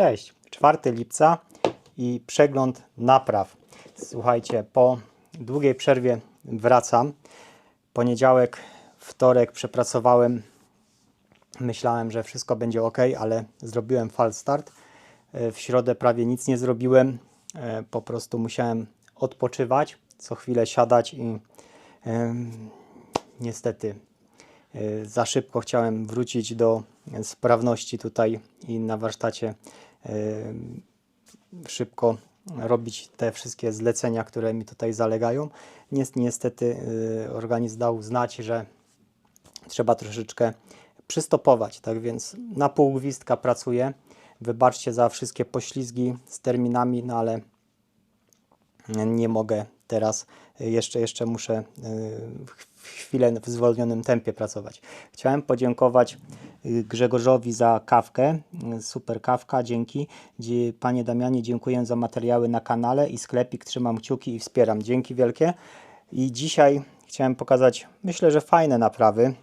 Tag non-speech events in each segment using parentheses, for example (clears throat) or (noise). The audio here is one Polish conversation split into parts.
Cześć, 4 lipca i przegląd napraw. Słuchajcie, po długiej przerwie wracam. Poniedziałek, wtorek przepracowałem. Myślałem, że wszystko będzie ok, ale zrobiłem fal start. E, W środę prawie nic nie zrobiłem. E, Po prostu musiałem odpoczywać, co chwilę siadać i niestety e, za szybko chciałem wrócić do sprawności tutaj i na warsztacie szybko robić te wszystkie zlecenia, które mi tutaj zalegają. Nies- Niestety e, organizm dał znać, że trzeba troszeczkę przystopować, tak więc na pół gwizdka pracuję. Wybaczcie za wszystkie poślizgi z terminami, no ale nie mogę teraz, jeszcze, jeszcze muszę w chwilę w zwolnionym tempie pracować. Chciałem podziękować y, Grzegorzowi za kawkę, super kawka, dzięki. Panie Damianie, dziękuję za materiały na kanale i sklepik, trzymam kciuki i wspieram. Dzięki wielkie. I dzisiaj chciałem pokazać, myślę, że fajne naprawy.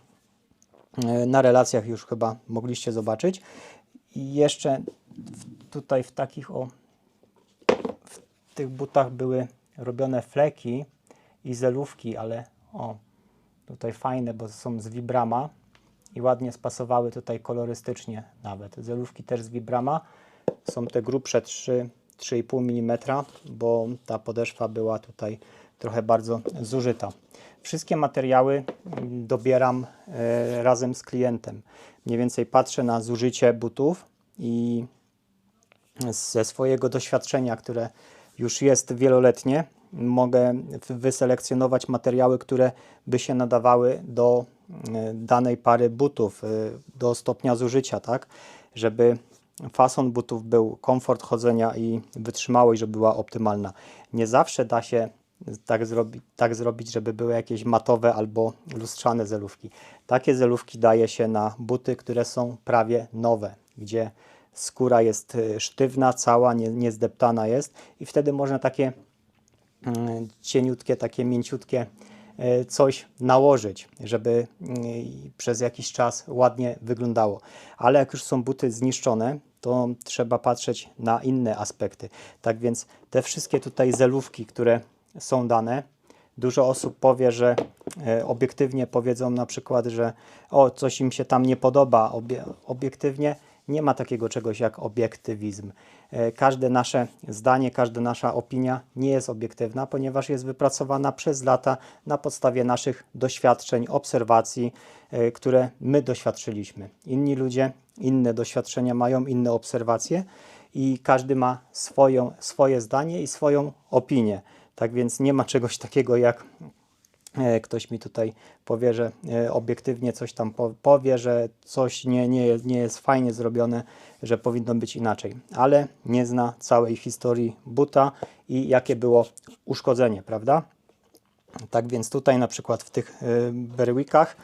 Y, Na relacjach już chyba mogliście zobaczyć. I jeszcze tutaj w takich o tych butach były robione fleki i zelówki, ale o, tutaj fajne, bo są z Vibrama i ładnie spasowały tutaj kolorystycznie nawet. Zelówki też z Vibrama. Są te grubsze 3, 3,5 mm, bo ta podeszwa była tutaj trochę bardzo zużyta. Wszystkie materiały dobieram e, razem z klientem. Mniej więcej patrzę na zużycie butów i ze swojego doświadczenia, które już jest wieloletnie, mogę wyselekcjonować materiały, które by się nadawały do e, danej pary butów, e, do stopnia zużycia, tak? Żeby fason butów był, komfort chodzenia i wytrzymałość, żeby była optymalna. Nie zawsze da się tak, zrobi, tak zrobić, żeby były jakieś matowe albo lustrzane zelówki. Takie zelówki daje się na buty, które są prawie nowe, gdzie skóra jest y, sztywna, cała, nie, niezdeptana jest i wtedy można takie mm, cieniutkie, takie mięciutkie y, coś nałożyć, żeby y, przez jakiś czas ładnie wyglądało. Ale jak już są buty zniszczone, to trzeba patrzeć na inne aspekty. Tak więc te wszystkie tutaj zelówki, które są dane, Dużo osób powie, że obiektywnie powiedzą na przykład, że o, coś im się tam nie podoba. Obie, obiektywnie nie ma takiego czegoś jak obiektywizm. E, Każde nasze zdanie, każda nasza opinia nie jest obiektywna, ponieważ jest wypracowana przez lata na podstawie naszych doświadczeń, obserwacji, e, które my doświadczyliśmy. Inni ludzie inne doświadczenia mają, inne obserwacje i każdy ma swoją, swoje zdanie i swoją opinię. Tak więc nie ma czegoś takiego jak ktoś mi tutaj powie, że e, obiektywnie coś tam po- powie, że coś nie, nie, jest, nie jest fajnie zrobione, że powinno być inaczej, ale nie zna całej historii buta i jakie było uszkodzenie, prawda? Tak więc tutaj na przykład w tych e, berwickach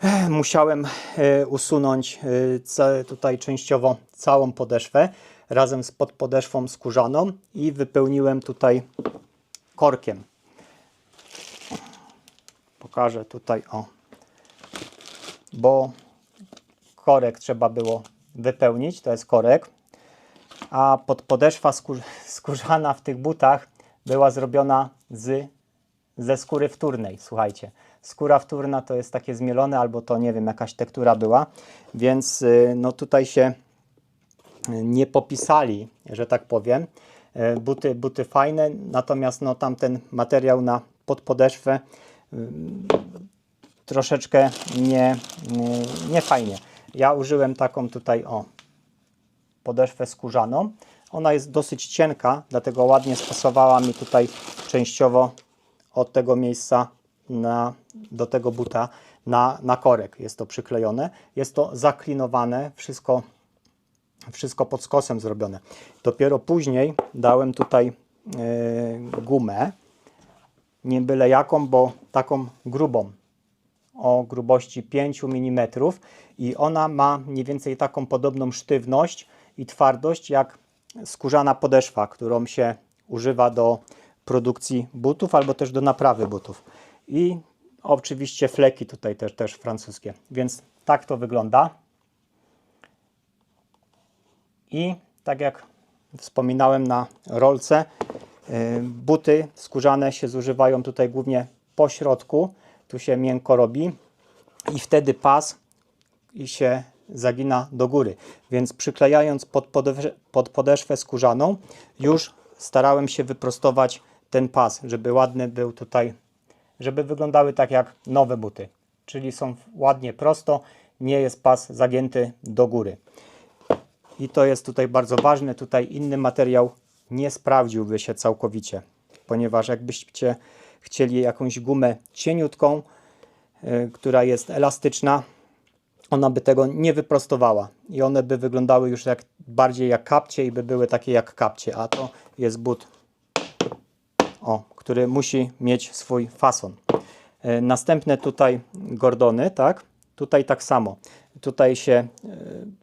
e, musiałem e, usunąć e, tutaj częściowo całą podeszwę razem z podpodeszwą skórzaną i wypełniłem tutaj korkiem. Pokażę tutaj o. Bo korek trzeba było wypełnić, to jest korek, a podpodeszwa skór, (laughs) skórzana w tych butach była zrobiona z, ze skóry wtórnej, słuchajcie. Skóra wtórna to jest takie zmielone, albo to nie wiem, jakaś tektura była, więc y, no tutaj się nie popisali, że tak powiem. E, Buty, buty fajne, natomiast no, tamten materiał na podpodeszwę ym, troszeczkę nie, nie, nie fajnie. Ja użyłem taką tutaj o podeszwę skórzaną. Ona jest dosyć cienka, dlatego ładnie spasowała mi tutaj częściowo od tego miejsca na, do tego buta na, na korek. Jest to przyklejone. Jest to zaklinowane, wszystko wszystko pod skosem zrobione. Dopiero później dałem tutaj e, gumę, nie byle jaką, bo taką grubą, o grubości 5 mm i ona ma mniej więcej taką podobną sztywność i twardość jak skórzana podeszwa, którą się używa do produkcji butów albo też do naprawy butów. I oczywiście fleki tutaj też, też francuskie. Więc tak to wygląda. I tak jak wspominałem na rolce, buty skórzane się zużywają tutaj głównie po środku. Tu się miękko robi i wtedy pas i się zagina do góry. Więc przyklejając pod, pod podeszwę skórzaną, już starałem się wyprostować ten pas, żeby ładny był tutaj, żeby wyglądały tak jak nowe buty. Czyli są ładnie prosto, nie jest pas zagięty do góry. I to jest tutaj bardzo ważne. Tutaj inny materiał nie sprawdziłby się całkowicie, ponieważ jakbyście chcieli jakąś gumę cieniutką, y, która jest elastyczna, ona by tego nie wyprostowała i one by wyglądały już jak bardziej jak kapcie i by były takie jak kapcie, a to jest but, o, który musi mieć swój fason. E, Następne tutaj gordony, tak? Tutaj tak samo. Tutaj się e,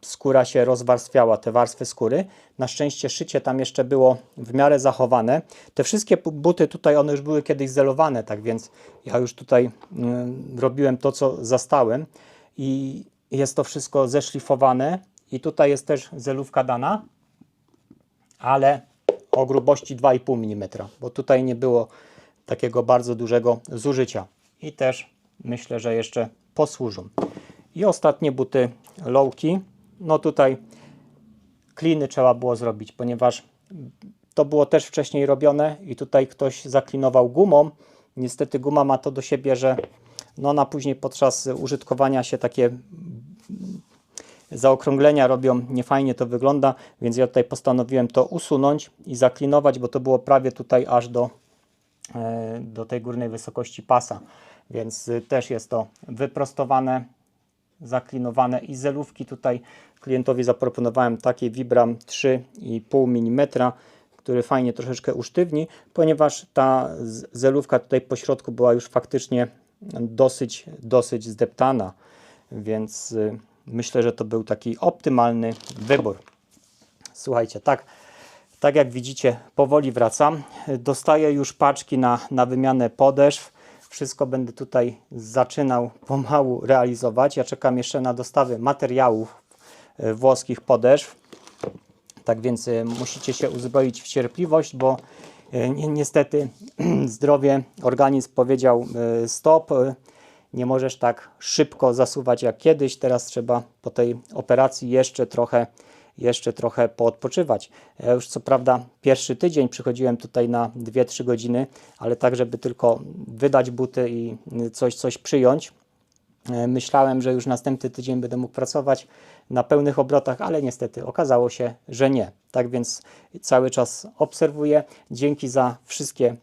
skóra się rozwarstwiała, te warstwy skóry. Na szczęście szycie tam jeszcze było w miarę zachowane. Te wszystkie buty tutaj one już były kiedyś zelowane, tak więc ja już tutaj y, robiłem to, co zastałem i jest to wszystko zeszlifowane i tutaj jest też zelówka dana, ale o grubości 2,5 mm, bo tutaj nie było takiego bardzo dużego zużycia i też myślę, że jeszcze posłużą. I ostatnie buty lowki, no tutaj kliny trzeba było zrobić, ponieważ to było też wcześniej robione i tutaj ktoś zaklinował gumą. Niestety guma ma to do siebie, że no ona później podczas użytkowania się takie zaokrąglenia robią, niefajnie to wygląda, więc ja tutaj postanowiłem to usunąć i zaklinować, bo to było prawie tutaj aż do, e, do tej górnej wysokości pasa, więc też jest to wyprostowane, zaklinowane i zelówki tutaj klientowi zaproponowałem takie Vibram 3,5 mm, który fajnie troszeczkę usztywni, ponieważ ta zelówka tutaj po środku była już faktycznie dosyć, dosyć zdeptana, więc y, myślę, że to był taki optymalny wybór. Słuchajcie, tak, tak jak widzicie, powoli wracam. Dostaję już paczki na, na wymianę podeszw. Wszystko będę tutaj zaczynał pomału realizować. Ja czekam jeszcze na dostawy materiałów e, włoskich podeszw. Tak więc e, musicie się uzbroić w cierpliwość, bo e, ni- niestety (clears throat) zdrowie, organizm powiedział stop. Nie możesz tak szybko zasuwać jak kiedyś. Teraz trzeba po tej operacji jeszcze trochę, jeszcze trochę poodpoczywać. Ja już co prawda pierwszy tydzień przychodziłem tutaj na 2-3 godziny, ale tak, żeby tylko wydać buty i coś, coś przyjąć. E, Myślałem, że już następny tydzień będę mógł pracować na pełnych obrotach, ale niestety okazało się, że nie. Tak więc cały czas obserwuję. Dzięki za wszystkie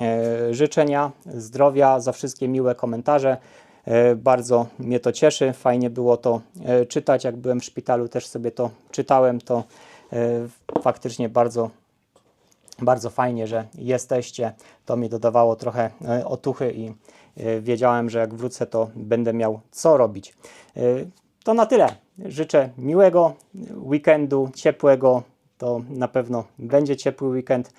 e, życzenia, zdrowia, za wszystkie miłe komentarze. E, Bardzo mnie to cieszy. Fajnie było to e, czytać. Jak byłem w szpitalu, też sobie to czytałem. To e, faktycznie bardzo bardzo fajnie, że jesteście. To mi dodawało trochę otuchy i wiedziałem, że jak wrócę, to będę miał co robić. To na tyle. Życzę miłego weekendu, ciepłego. To na pewno będzie ciepły weekend.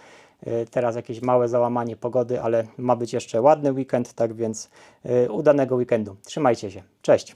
E, Teraz jakieś małe załamanie pogody, ale ma być jeszcze ładny weekend, tak więc e, udanego weekendu. Trzymajcie się. Cześć.